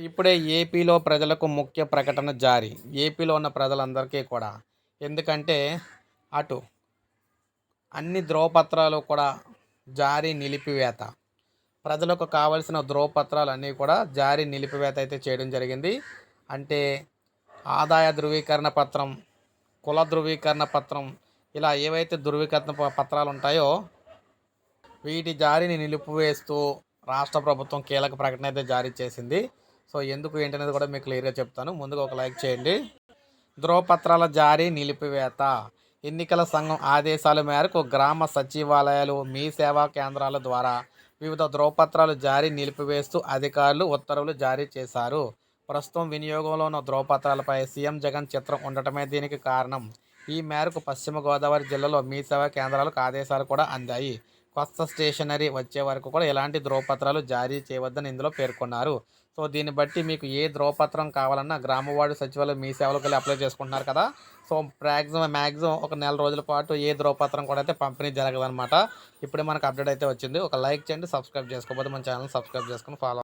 ఇప్పుడే ఏపీలో ప్రజలకు ముఖ్య ప్రకటన జారీ. ఏపీలో ఉన్న ప్రజలందరికీ కూడా. ఎందుకంటే అటు అన్ని ధ్రువపత్రాలు కూడా జారీ నిలిపివేత. ప్రజలకు కావలసిన ధ్రువపత్రాలు అన్నీ కూడా జారీ నిలిపివేత అయితే చేయడం జరిగింది. అంటే ఆదాయ ధృవీకరణ పత్రం కుల ధృవీకరణ పత్రం ఇలా ఏవైతే ధృవీకరణ ప- పత్రాలు ఉంటాయో వీటి జారీని నిలిపివేస్తూ రాష్ట్ర ప్రభుత్వం కీలక ప్రకటన అయితే జారీ చేసింది. సో ఎందుకు ఏంటనేది కూడా మీకు క్లియర్గా చెప్తాను. ముందుగా ఒక లైక్ చేయండి. ధ్రువపత్రాల జారీ నిలిపివేత. ఎన్నికల సంఘం ఆదేశాల మేరకు గ్రామ సచివాలయాలు మీ సేవా కేంద్రాల ద్వారా వివిధ ధ్రువపత్రాలు జారీ నిలిపివేస్తూ అధికారులు ఉత్తర్వులు జారీ చేశారు. ప్రస్తుతం వినియోగంలో ఉన్న ధ్రువపత్రాలపై సీఎం జగన్ చిత్రం ఉండటమే దీనికి కారణం. ఈ మేరకు పశ్చిమ గోదావరి జిల్లాలో మీ సేవా కేంద్రాలకు ఆదేశాలు కూడా అందాయి. కొత్త స్టేషనరీ వచ్చే వరకు కూడా ఎలాంటి ధ్రువపత్రాలు జారీ చేయవద్దని ఇందులో పేర్కొన్నారు. సో దీన్ని బట్టి మీకు ఏ ధ్రువపత్రం కావాలన్నా గ్రామవాడు సచివాలయం మీ సేవలకు వెళ్ళి అప్లై చేసుకుంటున్నారు కదా. సో మ్యాక్సిమం మ్యాక్సిమం ఒక నెల రోజుల పాటు ఏ ధ్రువపత్రం కూడా అయితే పంపిణీ జరగదనమాట ఇప్పుడే మనకు అప్డేట్ అయితే వచ్చింది. ఒక లైక్ చేయండి సబ్స్క్రైబ్ చేసుకోకపోతే మన ఛానల్ సబ్స్క్రైబ్ చేసుకుని ఫాలో